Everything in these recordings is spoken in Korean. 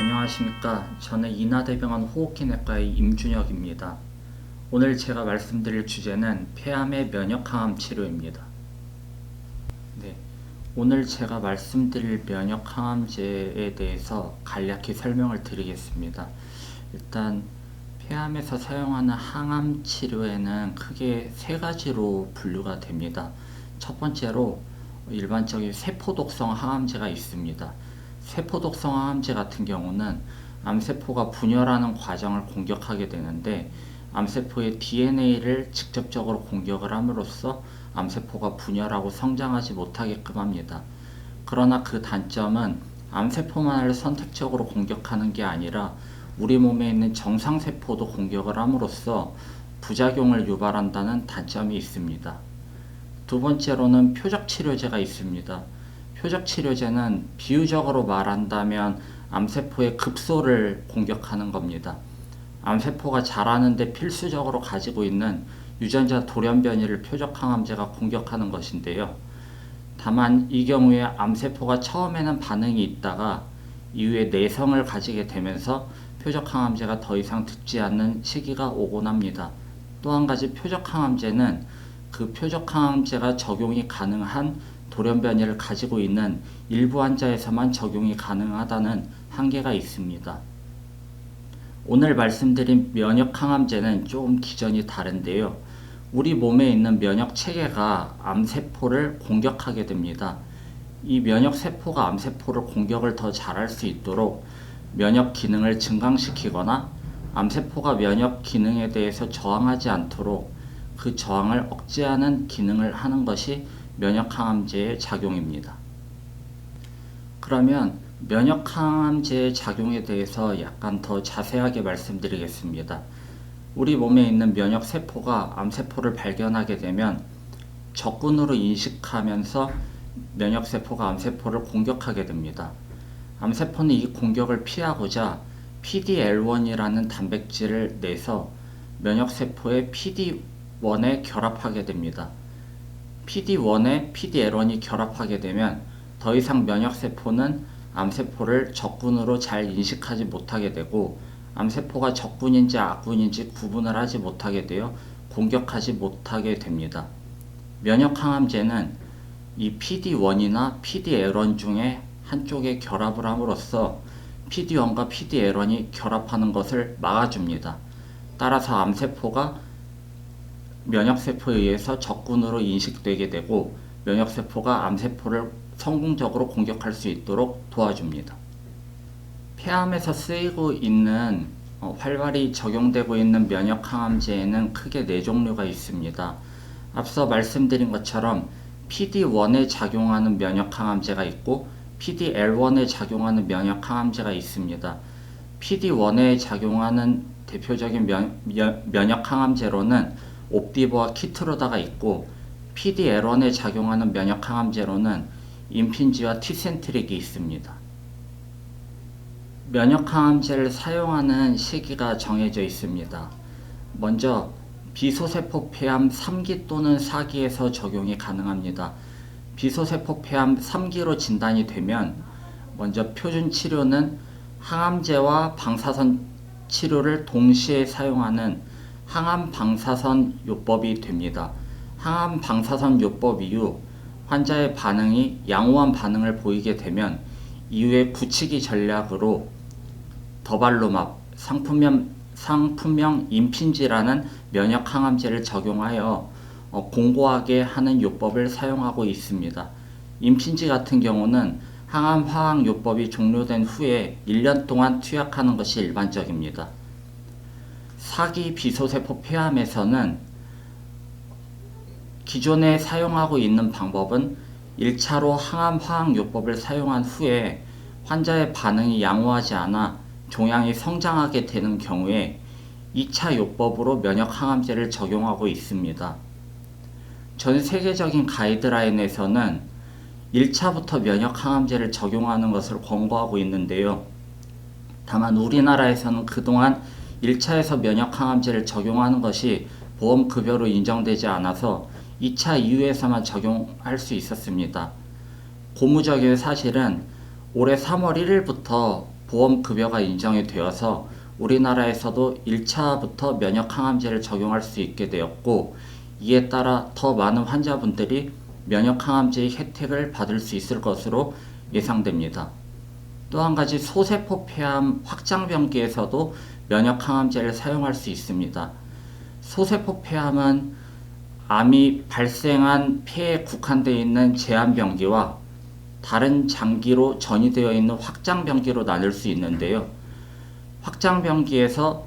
안녕하십니까. 저는 인하대병원 호흡기내과의 임준혁입니다. 오늘 제가 말씀드릴 주제는 폐암의 면역항암 치료입니다. 네, 오늘 제가 말씀드릴 면역항암제에 대해서 간략히 설명을 드리겠습니다. 일단 폐암에서 사용하는 항암 치료에는 크게 세 가지로 분류가 됩니다. 첫 번째로 일반적인 세포독성 항암제가 있습니다. 세포독성 항암제 같은 경우는 암세포가 분열하는 과정을 공격하게 되는데 암세포의 DNA를 직접적으로 공격을 함으로써 암세포가 분열하고 성장하지 못하게끔 합니다. 그러나 그 단점은 암세포만을 선택적으로 공격하는 게 아니라 우리 몸에 있는 정상세포도 공격을 함으로써 부작용을 유발한다는 단점이 있습니다. 두 번째로는 표적 치료제가 있습니다. 표적 치료제는 비유적으로 말한다면 암세포의 급소를 공격하는 겁니다. 암세포가 자라는데 필수적으로 가지고 있는 유전자 돌연변이를 표적 항암제가 공격하는 것인데요. 다만 이 경우에 암세포가 처음에는 반응이 있다가 이후에 내성을 가지게 되면서 표적 항암제가 더 이상 듣지 않는 시기가 오곤 합니다. 또 한 가지 표적 항암제는 그 표적 항암제가 적용이 가능한 돌연변이를 가지고 있는 일부 환자에서만 적용이 가능하다는 한계가 있습니다. 오늘 말씀드린 면역 항암제는 조금 기전이 다른데요. 우리 몸에 있는 면역 체계가 암세포를 공격하게 됩니다. 이 면역 세포가 암세포를 공격을 더 잘할 수 있도록 면역 기능을 증강시키거나 암세포가 면역 기능에 대해서 저항하지 않도록 그 저항을 억제하는 기능을 하는 것이 면역항암제의 작용입니다. 그러면 면역항암제의 작용에 대해서 약간 더 자세하게 말씀드리겠습니다. 우리 몸에 있는 면역세포가 암세포를 발견하게 되면 적군으로 인식하면서 면역세포가 암세포를 공격하게 됩니다. 암세포는 이 공격을 피하고자 PDL1이라는 단백질을 내서 면역세포의 PD1에 결합하게 됩니다. PD1에 PD-L1이 결합하게 되면 더 이상 면역세포는 암세포를 적군으로 잘 인식하지 못하게 되고 암세포가 적군인지 악군인지 구분을 하지 못하게 되어 공격하지 못하게 됩니다. 면역항암제는 이 PD1이나 PD-L1 중에 한쪽에 결합을 함으로써 PD1과 PD-L1이 결합하는 것을 막아줍니다. 따라서 암세포가 면역세포에 의해서 적군으로 인식되게 되고 면역세포가 암세포를 성공적으로 공격할 수 있도록 도와줍니다. 폐암에서 쓰이고 있는 어, 활발히 적용되고 있는 면역항암제에는 크게 네 종류가 있습니다. 앞서 말씀드린 것처럼 PD1에 작용하는 면역항암제가 있고 PD-L1에 작용하는 면역항암제가 있습니다. PD1에 작용하는 대표적인 면, 면, 면역항암제로는 옵디버와 키트로다가 있고 PD-L1에 작용하는 면역항암제로는 임핀지와 티센트릭이 있습니다. 면역항암제를 사용하는 시기가 정해져 있습니다. 먼저 비소세포 폐암 3기 또는 4기에서 적용이 가능합니다. 비소세포 폐암 3기로 진단이 되면 먼저 표준 치료는 항암제와 방사선 치료를 동시에 사용하는 항암 방사선 요법이 됩니다. 항암 방사선 요법 이후 환자의 반응이 양호한 반응을 보이게 되면 이후에 붙이기 전략으로 더발로맙 상품명, 상품명 임핀지라는 면역 항암제를 적용하여 어, 공고하게 하는 요법을 사용하고 있습니다. 임핀지 같은 경우는 항암 화학 요법이 종료된 후에 1년 동안 투약하는 것이 일반적입니다. 사기 비소세포 폐암에서는 기존에 사용하고 있는 방법은 1차로 항암 화학 요법을 사용한 후에 환자의 반응이 양호하지 않아 종양이 성장하게 되는 경우에 2차 요법으로 면역 항암제를 적용하고 있습니다. 전 세계적인 가이드라인에서는 1차부터 면역 항암제를 적용하는 것을 권고하고 있는데요. 다만 우리나라에서는 그동안 1차에서 면역 항암제를 적용하는 것이 보험급여로 인정되지 않아서 2차 이후에서만 적용할 수 있었습니다. 고무적인 사실은 올해 3월 1일부터 보험급여가 인정이 되어서 우리나라에서도 1차부터 면역 항암제를 적용할 수 있게 되었고 이에 따라 더 많은 환자분들이 면역 항암제의 혜택을 받을 수 있을 것으로 예상됩니다. 또 한 가지 소세포 폐암 확장병기에서도 면역 항암제를 사용할 수 있습니다. 소세포 폐암은 암이 발생한 폐에 국한되어 있는 제한병기와 다른 장기로 전이되어 있는 확장병기로 나눌 수 있는데요. 확장병기에서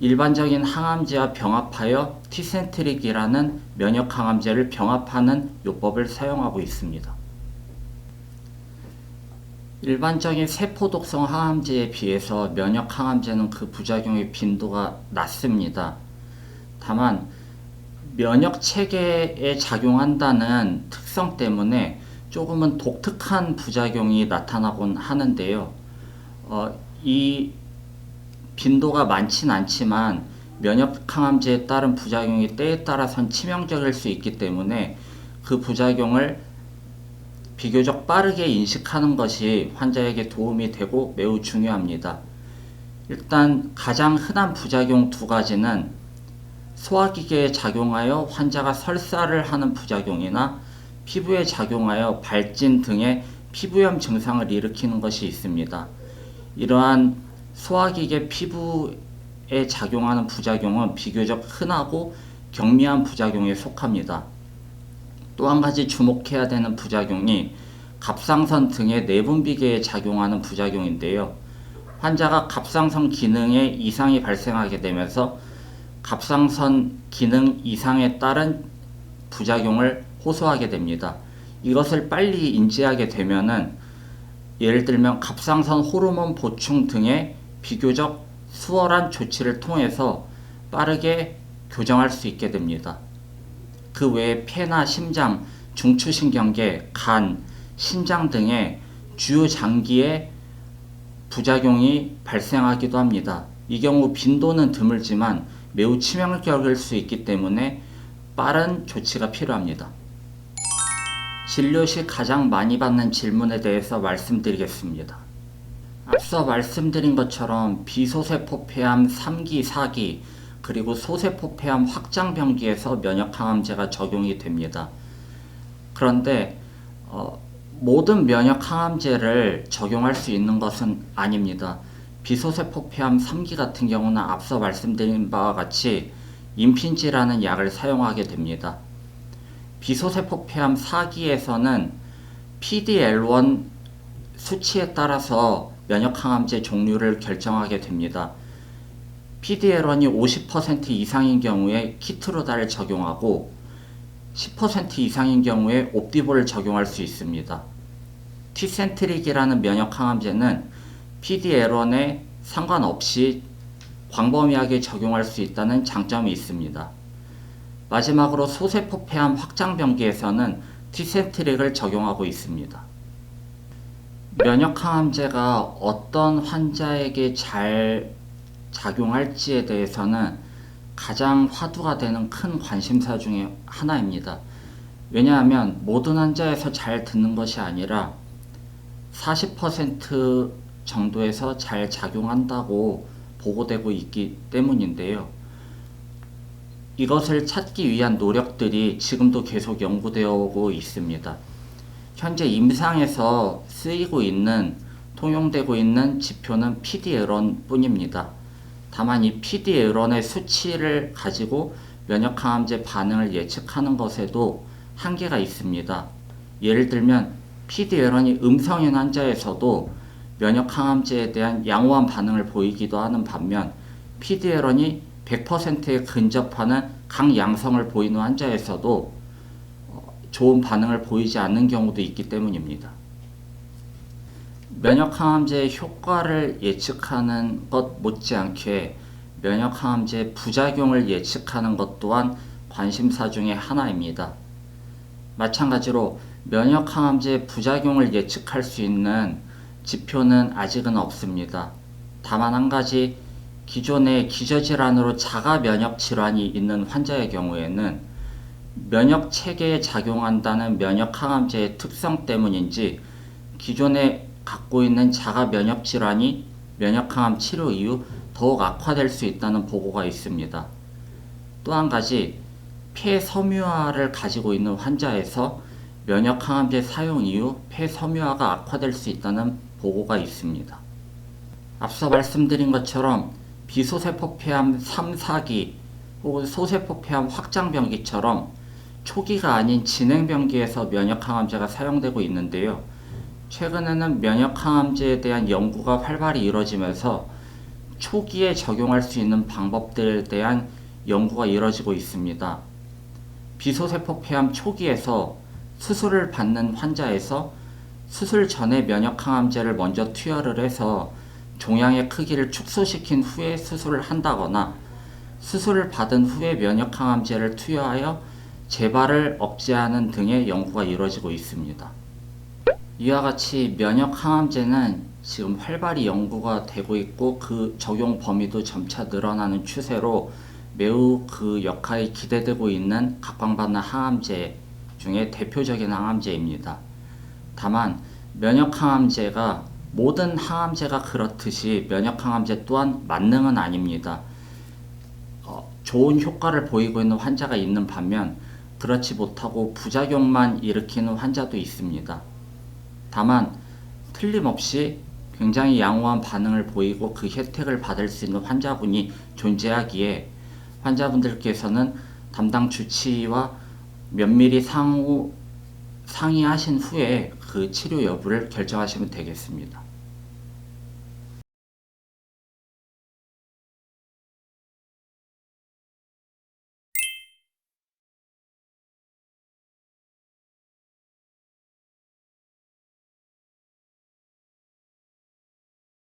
일반적인 항암제와 병합하여 티센트릭이라는 면역 항암제를 병합하는 요법을 사용하고 있습니다. 일반적인 세포 독성 항암제에 비해서 면역 항암제는 그 부작용의 빈도가 낮습니다. 다만 면역 체계에 작용한다는 특성 때문에 조금은 독특한 부작용이 나타나곤 하는데요. 어, 이 빈도가 많진 않지만 면역 항암제에 따른 부작용이 때에 따라선 치명적일 수 있기 때문에 그 부작용을 비교적 빠르게 인식하는 것이 환자에게 도움이 되고 매우 중요합니다. 일단 가장 흔한 부작용 두 가지는 소화기계에 작용하여 환자가 설사를 하는 부작용이나 피부에 작용하여 발진 등의 피부염 증상을 일으키는 것이 있습니다. 이러한 소화기계 피부에 작용하는 부작용은 비교적 흔하고 경미한 부작용에 속합니다. 또 한 가지 주목해야 되는 부작용이 갑상선 등의 내분비계에 작용하는 부작용인데요. 환자가 갑상선 기능에 이상이 발생하게 되면서 갑상선 기능 이상에 따른 부작용을 호소하게 됩니다. 이것을 빨리 인지하게 되면은 예를 들면 갑상선 호르몬 보충 등의 비교적 수월한 조치를 통해서 빠르게 교정할 수 있게 됩니다. 그 외에 폐나 심장, 중추신경계, 간, 신장 등의 주요 장기에 부작용이 발생하기도 합니다. 이 경우 빈도는 드물지만 매우 치명적일 수 있기 때문에 빠른 조치가 필요합니다. 진료 시 가장 많이 받는 질문에 대해서 말씀드리겠습니다. 앞서 말씀드린 것처럼 비소세포 폐암 3기, 4기, 그리고 소세포 폐암 확장병기에서 면역항암제가 적용이 됩니다. 그런데 어, 모든 면역항암제를 적용할 수 있는 것은 아닙니다. 비소세포 폐암 3기 같은 경우는 앞서 말씀드린 바와 같이 인핀지라는 약을 사용하게 됩니다. 비소세포 폐암 4기에서는 PDL1 수치에 따라서 면역항암제 종류를 결정하게 됩니다. PDL1이 50% 이상인 경우에 키트로다를 적용하고 10% 이상인 경우에 옵디볼을 적용할 수 있습니다. 티센트릭이라는 면역항암제는 PDL1에 상관없이 광범위하게 적용할 수 있다는 장점이 있습니다. 마지막으로 소세포 폐암 확장병기에서는 티센트릭을 적용하고 있습니다. 면역항암제가 어떤 환자에게 잘 작용할지에 대해서는 가장 화두가 되는 큰 관심사 중에 하나입니다. 왜냐하면 모든 환자에서 잘 듣는 것이 아니라 40% 정도에서 잘 작용한다고 보고되고 있기 때문인데요. 이것을 찾기 위한 노력들이 지금도 계속 연구되어 오고 있습니다. 현재 임상에서 쓰이고 있는 통용되고 있는 지표는 PD-L1 뿐입니다. 다만 이 PD-L1의 수치를 가지고 면역항암제 반응을 예측하는 것에도 한계가 있습니다. 예를 들면 PD-L1이 음성인 환자에서도 면역항암제에 대한 양호한 반응을 보이기도 하는 반면 PD-L1이 100%에 근접하는 강양성을 보이는 환자에서도 좋은 반응을 보이지 않는 경우도 있기 때문입니다. 면역항암제의 효과를 예측하는 것 못지않게 면역항암제의 부작용을 예측하는 것 또한 관심사 중의 하나입니다. 마찬가지로 면역항암제의 부작용을 예측할 수 있는 지표는 아직은 없습니다. 다만 한 가지 기존의 기저질환으로 자가 면역 질환이 있는 환자의 경우에는 면역 체계에 작용한다는 면역 항암제의 특성 때문인지 기존에 갖고 있는 자가 면역 질환이 면역항암 치료 이후 더욱 악화될 수 있다는 보고가 있습니다. 또 한 가지 폐섬유화를 가지고 있는 환자에서 면역항암제 사용 이후 폐섬유화가 악화될 수 있다는 보고가 있습니다. 앞서 말씀드린 것처럼 비소세포 폐암 3, 4기 혹은 소세포 폐암 확장병기처럼 초기가 아닌 진행병기에서 면역항암제가 사용되고 있는데요. 최근에는 면역항암제에 대한 연구가 활발히 이루어지면서 초기에 적용할 수 있는 방법들에 대한 연구가 이루어지고 있습니다. 비소세포 폐암 초기에서 수술을 받는 환자에서 수술 전에 면역항암제를 먼저 투여를 해서 종양의 크기를 축소시킨 후에 수술을 한다거나 수술을 받은 후에 면역항암제를 투여하여 재발을 억제하는 등의 연구가 이루어지고 있습니다. 이와 같이 면역 항암제는 지금 활발히 연구가 되고 있고 그 적용 범위도 점차 늘어나는 추세로 매우 그 역할이 기대되고 있는 각광받는 항암제 중에 대표적인 항암제입니다. 다만 면역 항암제가 모든 항암제가 그렇듯이 면역 항암제 또한 만능은 아닙니다. 어, 좋은 효과를 보이고 있는 환자가 있는 반면 그렇지 못하고 부작용만 일으키는 환자도 있습니다. 다만 틀림없이 굉장히 양호한 반응을 보이고 그 혜택을 받을 수 있는 환자분이 존재하기에 환자분들께서는 담당 주치의와 면밀히 상호 상의하신 후에 그 치료 여부를 결정하시면 되겠습니다.